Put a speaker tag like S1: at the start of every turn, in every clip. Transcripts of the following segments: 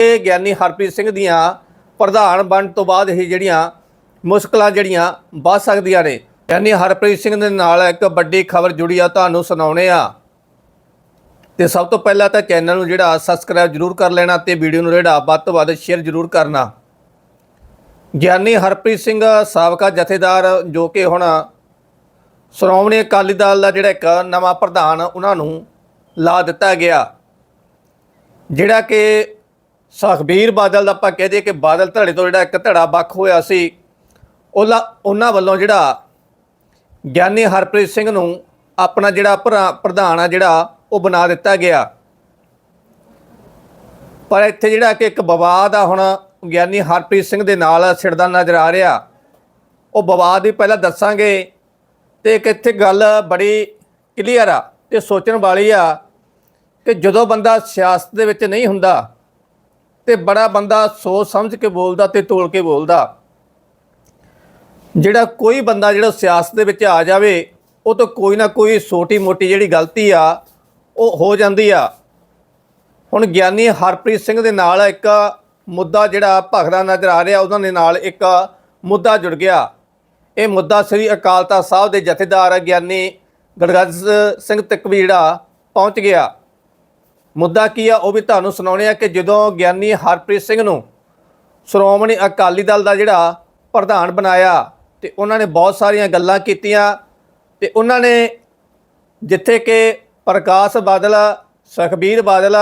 S1: ਇਹ ਗਿਆਨੀ ਹਰਪ੍ਰੀਤ ਸਿੰਘ ਦੀਆਂ ਪ੍ਰਧਾਨ ਬਣਨ ਤੋਂ ਬਾਅਦ ਇਹ ਜਿਹੜੀਆਂ ਮੁਸ਼ਕਲਾਂ ਜਿਹੜੀਆਂ ਵੱਧ ਸਕਦੀਆਂ ਨੇ। ਗਿਆਨੀ ਹਰਪ੍ਰੀਤ ਸਿੰਘ ਦੇ ਨਾਲ ਇੱਕ ਵੱਡੀ ਖਬਰ ਜੁੜੀ ਆ, ਤੁਹਾਨੂੰ ਸੁਣਾਉਣੇ ਆ। ਤੇ ਸਭ ਤੋਂ ਪਹਿਲਾਂ ਤਾਂ ਚੈਨਲ ਨੂੰ ਜਿਹੜਾ ਸਬਸਕ੍ਰਾਈਬ ਜਰੂਰ ਕਰ ਲੈਣਾ ਤੇ ਵੀਡੀਓ ਨੂੰ ਜਿਹੜਾ ਵੱਧ ਤੋਂ ਵੱਧ ਸ਼ੇਅਰ ਜਰੂਰ ਕਰਨਾ। ਗਿਆਨੀ ਹਰਪ੍ਰੀਤ ਸਿੰਘ ਸਾਬਕਾ ਜਥੇਦਾਰ ਜੋ ਕਿ ਹੁਣ ਸ਼੍ਰੋਮਣੀ ਅਕਾਲੀ ਦਲ ਦਾ ਜਿਹੜਾ ਇੱਕ ਨਵਾਂ ਪ੍ਰਧਾਨ ਉਹਨਾਂ ਨੂੰ ਲਾ ਦਿੱਤਾ ਗਿਆ। ਜਿਹੜਾ ਕਿ ਸੁਖਬੀਰ ਬਾਦਲ ਦਾ ਆਪਾਂ ਕਹਦੇ ਕਿ ਬਾਦਲ ਧੜੇ ਤੋਂ ਜਿਹੜਾ ਇੱਕ ਧੜਾ ਵੱਖ ਹੋਇਆ ਸੀ, ਉਹਲਾ ਉਹਨਾਂ ਵੱਲੋਂ ਜਿਹੜਾ ਗਿਆਨੀ ਹਰਪ੍ਰੀਤ ਸਿੰਘ ਨੂੰ ਆਪਣਾ ਜਿਹੜਾ ਭਰਾ- ਪ੍ਰਧਾਨ ਆ ਜਿਹੜਾ, ਉਹ ਬਣਾ ਦਿੱਤਾ ਗਿਆ। ਪਰ ਇੱਥੇ ਜਿਹੜਾ ਕਿ ਇੱਕ ਵਿਵਾਦ ਆ ਹੁਣ, ਗਿਆਨੀ ਹਰਪ੍ਰੀਤ ਸਿੰਘ ਦੇ ਨਾਲ ਛਿੜਦਾ ਨਜ਼ਰ ਆ ਰਿਹਾ। ਉਹ ਵਿਵਾਦ ਵੀ ਪਹਿਲਾਂ ਦੱਸਾਂਗੇ ਤੇ ਇੱਕ ਇੱਥੇ ਗੱਲ ਬੜੀ ਕਲੀਅਰ ਆ ਤੇ ਸੋਚਣ ਵਾਲੀ ਆ ਕਿ ਜਦੋਂ ਬੰਦਾ ਸਿਆਸਤ ਦੇ ਵਿੱਚ ਨਹੀਂ ਹੁੰਦਾ ਤੇ ਬੜਾ ਬੰਦਾ ਸੋਚ ਸਮਝ ਕੇ ਬੋਲਦਾ ਤੇ ਤੋਲ ਕੇ ਬੋਲਦਾ। ਜਿਹੜਾ ਕੋਈ ਬੰਦਾ ਜਿਹੜਾ ਸਿਆਸਤ ਦੇ ਵਿੱਚ ਆ ਜਾਵੇ, ਉਹ ਤੋਂ ਕੋਈ ਨਾ ਕੋਈ ਛੋਟੀ ਮੋਟੀ ਜਿਹੜੀ ਗਲਤੀ ਆ, ਉਹ ਹੋ ਜਾਂਦੀ ਆ। ਹੁਣ ਗਿਆਨੀ ਹਰਪ੍ਰੀਤ ਸਿੰਘ ਦੇ ਨਾਲ ਇੱਕ ਮੁੱਦਾ ਜਿਹੜਾ ਭਖਦਾ ਨਜ਼ਰ ਆ ਰਿਹਾ, ਉਹਨਾਂ ਦੇ ਨਾਲ ਇੱਕ ਮੁੱਦਾ ਜੁੜ ਗਿਆ। ਇਹ ਮੁੱਦਾ ਸ੍ਰੀ ਅਕਾਲ ਤਖਤ ਸਾਹਿਬ ਦੇ ਜਥੇਦਾਰ ਗਿਆਨੀ ਗੜਗੜ ਸਿੰਘ ਤੱਕ ਵੀ ਜਿਹੜਾ ਪਹੁੰਚ ਗਿਆ। ਮੁੱਦਾ ਕੀ ਆ ਉਹ ਵੀ ਤੁਹਾਨੂੰ ਸੁਣਾਉਣੇ ਆ ਕਿ ਜਦੋਂ ਗਿਆਨੀ ਹਰਪ੍ਰੀਤ ਸਿੰਘ ਨੂੰ ਸ਼੍ਰੋਮਣੀ ਅਕਾਲੀ ਦਲ ਦਾ ਜਿਹੜਾ ਪ੍ਰਧਾਨ ਬਣਾਇਆ ਤੇ ਉਹਨਾਂ ਨੇ ਬਹੁਤ ਸਾਰੀਆਂ ਗੱਲਾਂ ਕੀਤੀਆਂ ਤੇ ਉਹਨਾਂ ਨੇ ਜਿੱਥੇ ਕਿ ਪ੍ਰਕਾਸ਼ ਬਾਦਲ, ਸੁਖਬੀਰ ਬਾਦਲ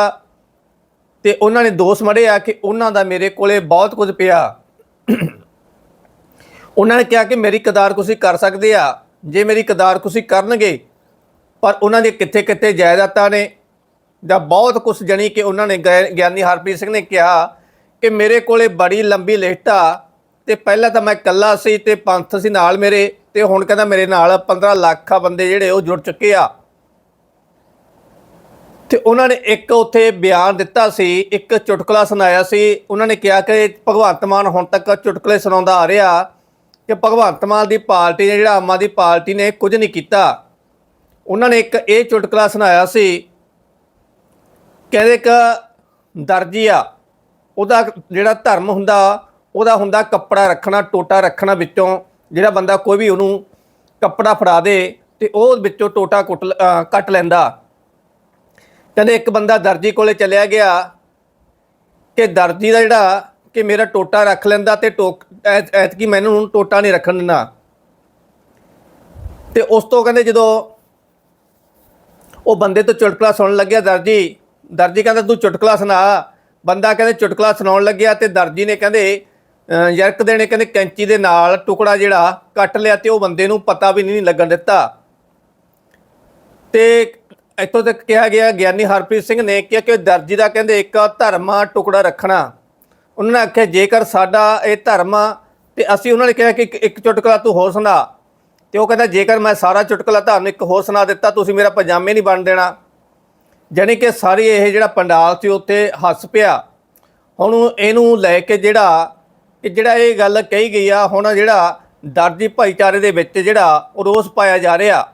S1: ਤੇ ਉਹਨਾਂ ਨੇ ਦੋਸ਼ ਮੜਿਆ ਕਿ ਉਹਨਾਂ ਦਾ ਮੇਰੇ ਕੋਲੇ ਬਹੁਤ ਕੁਝ ਪਿਆ। ਉਹਨਾਂ ਨੇ ਕਿਹਾ ਕਿ ਮੇਰੀ ਕਦਾਰ ਕੁਸੀ ਕਰ ਸਕਦੇ ਆ। ਜੇ ਮੇਰੀ ਕਦਾਰ ਕੁਸੀ ਕਰਨਗੇ, ਪਰ ਉਹਨਾਂ ਦੇ ਕਿੱਥੇ ਕਿੱਥੇ ਜਾਇਦਾਦਾਂ ਨੇ ਜਾਂ ਬਹੁਤ ਕੁਝ ਜਣੀ ਕਿ ਉਹਨਾਂ ਨੇ ਗੈ- ਗਿਆਨੀ ਹਰਪ੍ਰੀਤ ਸਿੰਘ ਨੇ ਕਿਹਾ ਕਿ ਮੇਰੇ ਕੋਲੇ ਬੜੀ ਲੰਬੀ ਲਿਸਟ ਆ ਤੇ ਪਹਿਲਾਂ ਤਾਂ ਮੈਂ ਇਕੱਲਾ ਸੀ ਤੇ ਪੰਥ ਸੀ ਨਾਲ ਮੇਰੇ ਤੇ ਹੁਣ ਕਹਿੰਦਾ ਮੇਰੇ ਨਾਲ 15 ਲੱਖ ਆ ਬੰਦੇ ਜਿਹੜੇ ਉਹ ਜੁੜ ਚੁੱਕੇ ਆ। ਤੇ ਉਹਨਾਂ ਨੇ ਇੱਕ ਉੱਥੇ ਬਿਆਨ ਦਿੱਤਾ ਸੀ, ਇੱਕ ਚੁਟਕਲਾ ਸੁਣਾਇਆ ਸੀ, ਉਹਨਾਂ ਨੇ ਕਿਹਾ ਕਿ ਭਗਵੰਤ ਮਾਨ ਹੁਣ ਤੱਕ ਚੁਟਕਲੇ ਸੁਣਾਉਂਦਾ ਆ ਰਿਹਾ ਕਿ ਭਗਵੰਤ ਮਾਨ ਦੀ ਪਾਰਟੀ ਨੇ, ਜਿਹੜਾ ਆਮ ਆਦਮੀ ਪਾਰਟੀ ਨੇ ਕੁਝ ਨਹੀਂ ਕੀਤਾ। ਉਹਨਾਂ ਨੇ ਇੱਕ ਇਹ ਚੁਟਕਲਾ ਸੁਣਾਇਆ ਸੀ ਕਹਿੰਦੇ ਇੱਕ ਦਰਜੀ ਆ, ਉਹਦਾ ਜਿਹੜਾ ਧਰਮ ਹੁੰਦਾ, ਉਹਦਾ ਹੁੰਦਾ ਕੱਪੜਾ ਰੱਖਣਾ, ਟੋਟਾ ਰੱਖਣਾ ਵਿੱਚੋਂ, ਜਿਹੜਾ ਬੰਦਾ ਕੋਈ ਵੀ ਉਹਨੂੰ ਕੱਪੜਾ ਫੜਾ ਦੇ ਤੇ ਉਹ ਵਿੱਚੋਂ ਟੋਟਾ ਕੁੱਟ ਲ- ਕੱਟ ਲੈਂਦਾ। ਕਹਿੰਦੇ ਇੱਕ ਬੰਦਾ ਦਰਜੀ ਕੋਲੇ ਚਲਿਆ ਗਿਆ ਕਿ ਦਰਜੀ ਦਾ ਜਿਹੜਾ ਕਿ ਮੇਰਾ ਟੋਟਾ ਰੱਖ ਲੈਂਦਾ ਤੇ ਟੋਕ ਐਤ, ਐਤਕੀ ਮੈਨੂੰ ਹੁਣ ਟੋਟਾ ਨਹੀਂ ਰੱਖਣ ਦਿੰਦਾ। ਤੇ ਉਸ ਤੋਂ ਕਹਿੰਦੇ ਜਦੋਂ ਉਹ ਬੰਦੇ ਤੋਂ ਚੁਟਕਲਾ ਸੁਣਨ ਲੱਗਿਆ ਦਰਜੀ ਦਰਜੀ ਕਹਿੰਦਾ, ਤੂੰ ਚੁਟਕਲਾ ਸੁਣਾ। ਬੰਦਾ ਕਹਿੰਦੇ, ਚੁਟਕਲਾ ਸੁਣਾਉਣ ਲੱਗਿਆ ਤੇ ਦਰਜੀ ਨੇ ਕਹਿੰਦੇ ਯਰਕ ਦੇ ਨੇ ਕਹਿੰਦੇ, ਕੈਂਚੀ ਦੇ ਨਾਲ ਟੁਕੜਾ ਜਿਹੜਾ ਕੱਟ ਲਿਆ ਤੇ ਉਹ ਬੰਦੇ ਨੂੰ ਪਤਾ ਵੀ ਨਹੀਂ ਲੱਗਣ ਦਿੱਤਾ। ਤੇ ਇੱਥੋਂ ਤੱਕ ਕਿਹਾ ਗਿਆ, ਗਿਆਨੀ ਹਰਪ੍ਰੀਤ ਸਿੰਘ ਨੇ ਕਿਹਾ ਕਿ ਦਰਜੀ ਦਾ ਕਹਿੰਦੇ, ਇੱਕ ਧਰਮਾ ਟੁਕੜਾ ਰੱਖਣਾ। ਉਹਨਾਂ ਨੇ ਆਖਿਆ, ਜੇਕਰ ਸਾਡਾ ਇਹ ਧਰਮ ਆ ਤੇ ਅਸੀਂ ਉਹਨਾਂ ਨੇ ਕਿਹਾ ਕਿ ਇੱਕ- ਇੱਕ ਚੁਟਕਲਾ ਤੂੰ ਹੋਰ ਸੁਣਾ। ਤੇ ਉਹ ਕਹਿੰਦਾ, ਜੇਕਰ ਮੈਂ ਸਾਰਾ ਚੁਟਕਲਾ ਤੁਹਾਨੂੰ ਇੱਕ ਹੋਰ ਸੁਣਾ ਦਿੱਤਾ, ਤੁਸੀਂ ਮੇਰਾ ਪਜਾਮੇ ਨਹੀਂ ਬਣ ਦੇਣਾ। ਜਾਣੀ ਕਿ ਸਾਰੀ ਇਹ ਜਿਹੜਾ ਪੰਡਾਲ ਸੀ ਉੱਥੇ ਹੱਸ ਪਿਆ। ਹੁਣ ਇਹਨੂੰ ਲੈ ਕੇ ਜਿਹੜਾ ਕਿ ਜਿਹੜਾ ਇਹ ਗੱਲ ਕਹੀ ਗਈ ਆ, ਹੁਣ ਜਿਹੜਾ ਦਰਜੀ ਭਾਈਚਾਰੇ ਦੇ ਵਿੱਚ ਜਿਹੜਾ ਉਹ ਰੋਸ ਪਾਇਆ ਜਾ ਰਿਹਾ।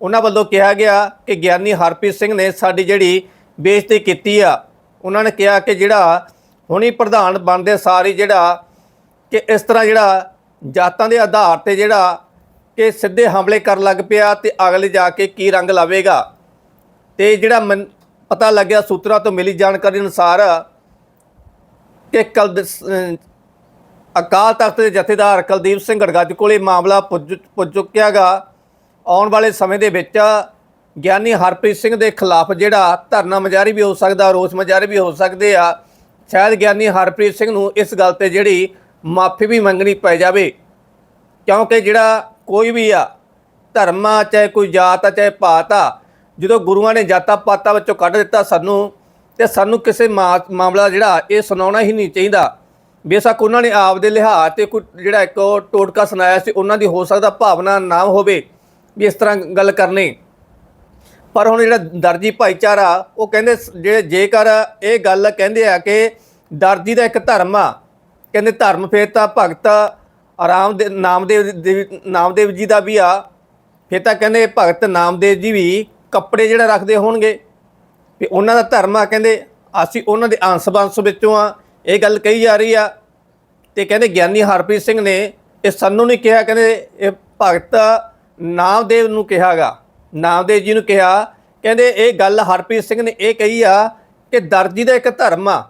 S1: ਉਹਨਾਂ ਵੱਲੋਂ ਕਿਹਾ ਗਿਆ ਕਿ ਗਿਆਨੀ ਹਰਪ੍ਰੀਤ ਸਿੰਘ ਨੇ ਸਾਡੀ ਜਿਹੜੀ ਬੇਇੱਜ਼ਤੀ ਕੀਤੀ ਆ, ਉਹਨਾਂ ਨੇ ਕਿਹਾ ਕਿ ਜਿਹੜਾ ਹੁਣੀ ਪ੍ਰਧਾਨ ਬਣਦੇ ਸਾਰੀ ਜਿਹੜਾ ਕਿ ਇਸ ਤਰ੍ਹਾਂ ਜਿਹੜਾ ਜਾਤਾਂ ਦੇ ਆਧਾਰ ਤੇ ਜਿਹੜਾ ਕਿ ਸਿੱਧੇ ਹਮਲੇ ਕਰਨ ਲੱਗ ਪਿਆ ਤੇ ਅਗਲੇ ਜਾ ਕੇ ਕੀ ਰੰਗ ਲਾਵੇਗਾ। ਤੇ ਜਿਹੜਾ ਮਨ- ਪਤਾ ਲੱਗਿਆ ਸੂਤਰਾਂ ਤੋਂ ਮਿਲੀ ਜਾਣਕਾਰੀ ਅਨੁਸਾਰ ਕਿ ਕਲ ਅਕਾਲ ਤਖਤ ਦੇ ਜਥੇਦਾਰ ਕੁਲਦੀਪ ਸਿੰਘ ਗੜਗੱਜ ਕੋਲੇ ਮਾਮਲਾ ਪੁੱਜ ਪੁੱਜ ਚੁੱਕਿਆਗਾ ਆਉਣ ਵਾਲੇ ਸਮੇਂ ਦੇ ਵਿੱਚ ਗਿਆਨੀ ਹਰਪ੍ਰੀਤ ਸਿੰਘ ਦੇ ਖਿਲਾਫ ਜਿਹੜਾ ਧਰਨਾ ਮਜਾਰੀ ਵੀ ਹੋ ਸਕਦਾ, ਰੋਸ ਮਜਾਰੀ ਵੀ ਹੋ ਸਕਦੇ ਆ। ਸ਼ਾਇਦ ਗਿਆਨੀ ਹਰਪ੍ਰੀਤ ਸਿੰਘ ਨੂੰ ਇਸ ਗੱਲ ਤੇ ਜਿਹੜੀ ਮਾਫੀ ਵੀ ਮੰਗਣੀ ਪੈ ਜਾਵੇ। ਕਿਉਂਕਿ ਜਿਹੜਾ ਕੋਈ ਵੀ ਆ, ਧਰਮ ਆ, ਚਾਹੇ ਕੋਈ ਜਾਤ ਆ, ਚਾਹੇ ਪਾਤ ਆ ਜਦੋਂ ਗੁਰੂਆਂ ਨੇ ਜਾਤਾਂ ਪਾਤਾਂ ਵਿੱਚੋਂ ਕੱਢ ਦਿੱਤਾ ਸਾਨੂੰ, ਤੇ ਸਾਨੂੰ ਕਿਸੇ ਮਾ- ਮਾਮਲਾ ਜਿਹੜਾ, ਇਹ ਸੁਣਾਉਣਾ ਹੀ ਨਹੀਂ ਚਾਹੀਦਾ। ਬੇਸ਼ੱਕ ਉਹਨਾਂ ਨੇ ਆਪ ਦੇ ਲਿਹਾਜ਼ ਤੇ ਕੋਈ ਜਿਹੜਾ ਇੱਕ ਟੋਟਕਾ ਸੁਣਾਇਆ ਸੀ, ਉਹਨਾਂ ਦੀ ਹੋ ਸਕਦਾ ਭਾਵਨਾ ਨਾ ਹੋਵੇ ਵੀ ਇਸ ਤਰ੍ਹਾਂ ਗੱਲ ਕਰਨੀ। ਪਰ ਹੁਣ ਜਿਹੜਾ ਦਰਜੀ ਭਾਈਚਾਰਾ, ਉਹ ਕਹਿੰਦੇ ਜਿਹੜੇ ਜੇਕਰ ਇਹ ਗੱਲ ਕਹਿੰਦੇ ਆ ਕਿ ਦਰਜੀ ਦਾ ਇੱਕ ਧਰਮ ਆ, ਕਹਿੰਦੇ ਧਰਮ ਫੇਰ ਤਾਂ ਭਗਤ ਆਰਾਮ ਦੇ ਨਾਮਦੇਵ ਦੇਵ- ਨਾਮਦੇਵ ਜੀ ਦਾ ਵੀ ਆ, ਫੇਰ ਤਾਂ ਕਹਿੰਦੇ ਭਗਤ ਨਾਮਦੇਵ ਜੀ ਵੀ ਕੱਪੜੇ ਜਿਹੜਾ ਰੱਖਦੇ ਹੋਣਗੇ, ਵੀ ਉਹਨਾਂ ਦਾ ਧਰਮ ਆ, ਕਹਿੰਦੇ ਅਸੀਂ ਉਹਨਾਂ ਦੇ ਅੰਸ਼-ਬੰਸ ਵਿੱਚੋਂ ਆ। ਇਹ ਗੱਲ ਕਹੀ ਜਾ ਰਹੀ ਆ ਤੇ ਕਹਿੰਦੇ ਗਿਆਨੀ ਹਰਪ੍ਰੀਤ ਸਿੰਘ ਨੇ ਇਹ ਸਾਨੂੰ ਨਹੀਂ ਕਿਹਾ, ਕਹਿੰਦੇ ਇਹ ਭਗਤ ਨਾਮਦੇਵ ਨੂੰ ਕਿਹਾਗਾ। ਨਾਮਦੇਵ ਜੀ ਨੂੰ ਕਿਹਾ, ਕਹਿੰਦੇ ਇਹ ਗੱਲ ਹਰਪ੍ਰੀਤ ਸਿੰਘ ਨੇ ਇਹ ਕਹੀ ਆ ਕਿ ਦਰਜੀ ਦਾ ਇੱਕ ਧਰਮ ਆ,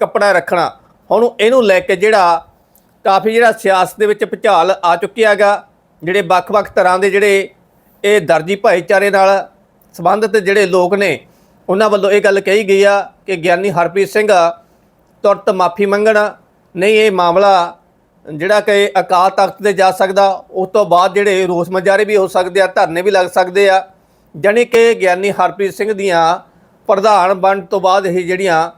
S1: ਕੱਪੜਾ ਰੱਖਣਾ। ਹੁਣ ਇਹਨੂੰ ਲੈ ਕੇ ਜਿਹੜਾ ਕਾਫੀ ਜਿਹੜਾ ਸਿਆਸਤ ਦੇ ਵਿੱਚ ਭੁਚਾਲ ਆ ਚੁੱਕਿਆ ਹੈਗਾ, ਜਿਹੜੇ ਵੱਖ-ਵੱਖ ਤਰ੍ਹਾਂ ਦੇ ਜਿਹੜੇ ਇਹ ਦਰਜੀ ਭਾਈਚਾਰੇ ਨਾਲ ਸੰਬੰਧਿਤ ਜਿਹੜੇ ਲੋਕ ਨੇ, ਉਹਨਾਂ ਵੱਲੋਂ ਇਹ ਗੱਲ ਕਹੀ ਗਈ ਆ ਕਿ ਗਿਆਨੀ ਹਰਪ੍ਰੀਤ ਸਿੰਘ ਤੁਰਤ ਮਾਫੀ ਮੰਗਣ। ਨਹੀਂ, ਇਹ ਮਾਮਲਾ ਜਿਹੜਾ ਕਿ ਅਕਾਲ ਤਖਤ ਤੇ ਜਾ ਸਕਦਾ, ਉਸ ਤੋਂ ਬਾਅਦ ਜਿਹੜੇ ਰੋਸ ਮੁਜ਼ਾਹਰੇ ਵੀ ਹੋ ਸਕਦੇ ਆ, ਧਰਨੇ ਵੀ ਲੱਗ ਸਕਦੇ ਆ। ਜਾਣੀ ਕਿ ਗਿਆਨੀ ਹਰਪ੍ਰੀਤ ਸਿੰਘ ਦੀਆਂ ਪ੍ਰਧਾਨ ਬਣਨ ਤੋਂ ਬਾਅਦ ਇਹ ਜਿਹੜੀਆਂ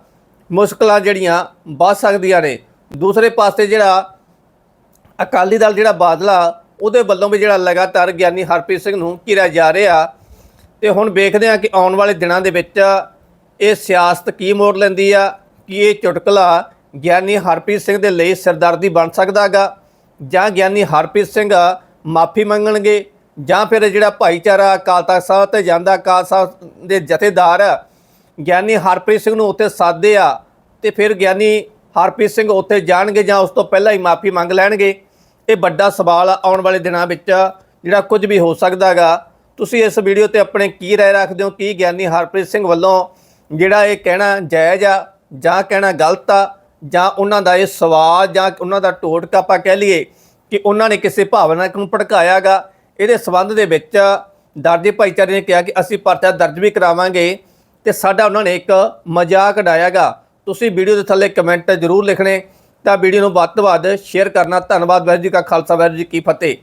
S1: ਮੁਸ਼ਕਲਾਂ ਜਿਹੜੀਆਂ ਵੱਧ ਸਕਦੀਆਂ ਨੇ। ਦੂਸਰੇ ਪਾਸੇ ਜਿਹੜਾ ਅਕਾਲੀ ਦਲ ਜਿਹੜਾ ਬਾਦਲਾ, ਉਹਦੇ ਵੱਲੋਂ ਵੀ ਜਿਹੜਾ ਲਗਾਤਾਰ ਗਿਆਨੀ ਹਰਪ੍ਰੀਤ ਸਿੰਘ ਨੂੰ ਘਿਰਿਆ ਜਾ ਰਿਹਾ। ਤੇ ਹੁਣ ਵੇਖਦੇ ਹਾਂ ਕਿ ਆਉਣ ਵਾਲੇ ਦਿਨਾਂ ਦੇ ਵਿੱਚ ਇਹ ਸਿਆਸਤ ਕੀ ਮੋੜ ਲੈਂਦੀ ਆ, ਕਿ ਇਹ ਚੁਟਕਲਾ ਗਿਆਨੀ ਹਰਪ੍ਰੀਤ ਸਿੰਘ ਦੇ ਲਈ ਸਿਰਦਰਦੀ ਬਣ ਸਕਦਾਗਾ ਜਾਂ ਗਿਆਨੀ ਹਰਪ੍ਰੀਤ ਸਿੰਘ ਮਾਫੀ ਮੰਗਣਗੇ ਜਾਂ ਫਿਰ ਜਿਹੜਾ ਭਾਈਚਾਰਾ ਅਕਾਲ ਤਖਤ ਸਾਹਿਬ ਤੇ ਜਾਂਦਾ, ਅਕਾਲ ਸਾਹਿਬ ਦੇ ਜਥੇਦਾਰ ਗਿਆਨੀ ਹਰਪ੍ਰੀਤ ਸਿੰਘ ਨੂੰ ਉੱਥੇ ਸਾਦੇ ਆ ਤੇ ਫਿਰ ਗਿਆਨੀ ਹਰਪ੍ਰੀਤ ਸਿੰਘ ਉੱਥੇ ਜਾਣਗੇ ਜਾਂ ਉਸ ਤੋਂ ਪਹਿਲਾਂ ਹੀ ਮਾਫੀ ਮੰਗ ਲੈਣਗੇ। ਇਹ ਵੱਡਾ ਸਵਾਲ ਆਉਣ ਵਾਲੇ ਦਿਨਾਂ ਵਿੱਚ ਜਿਹੜਾ ਕੁਝ ਵੀ ਹੋ ਸਕਦਾਗਾ ਤੁਸੀਂ ਇਸ ਵੀਡੀਓ ਤੇ ਆਪਣੇ ਕੀ ਰਾਏ ਰੱਖਦੇ ਹੋ, ਕੀ ਗਿਆਨੀ ਹਰਪ੍ਰੀਤ ਸਿੰਘ ਵੱਲੋਂ ਜਿਹੜਾ ਇਹ ਕਹਿਣਾ ਜਾਇਜ਼ ਆ, ਜਾਂ ਕਹਿਣਾ ਗਲਤ ਆ, ਜਾਂ ਉਹਨਾਂ ਦਾ ਇਹ ਸਵਾਲ, ਜਾਂ ਉਹਨਾਂ ਦਾ ਟੋਟਕਾ ਆਪਾਂ ਕਹਿ ਲਈਏ ਕਿ ਉਹਨਾਂ ਨੇ ਕਿਸੇ ਭਾਵਨਾ ਨੂੰ ਭੜਕਾਇਆਗਾ ਇਹਦੇ ਸਬੰਧ ਦੇ ਵਿੱਚ ਦਰਜੀ ਭਾਈਚਾਰੇ ਨੇ ਕਿਹਾ ਕਿ ਅਸੀਂ ਪਰਚਾ ਦਰਜ ਵੀ ਕਰਾਵਾਂਗੇ ਤੇ ਸਾਡਾ ਉਹਨਾਂ ਨੇ ਇੱਕ ਮਜ਼ਾਕ ਉਡਾਇਆਗਾ ਤੁਸੀਂ ਵੀਡੀਓ ਦੇ ਥੱਲੇ ਕਮੈਂਟ ਜ਼ਰੂਰ ਲਿਖਣੇ, ਤਾਂ ਵੀਡੀਓ ਨੂੰ ਵੱਧ ਤੋਂ ਵੱਧ ਸ਼ੇਅਰ ਕਰਨਾ। ਧੰਨਵਾਦ, ਵਾਹਿਗੁਰੂ ਜੀ ਕਾ ਖਾਲਸਾ, ਵਾਹਿਗੁਰੂ ਜੀ ਕੀ ਫਤਿਹ।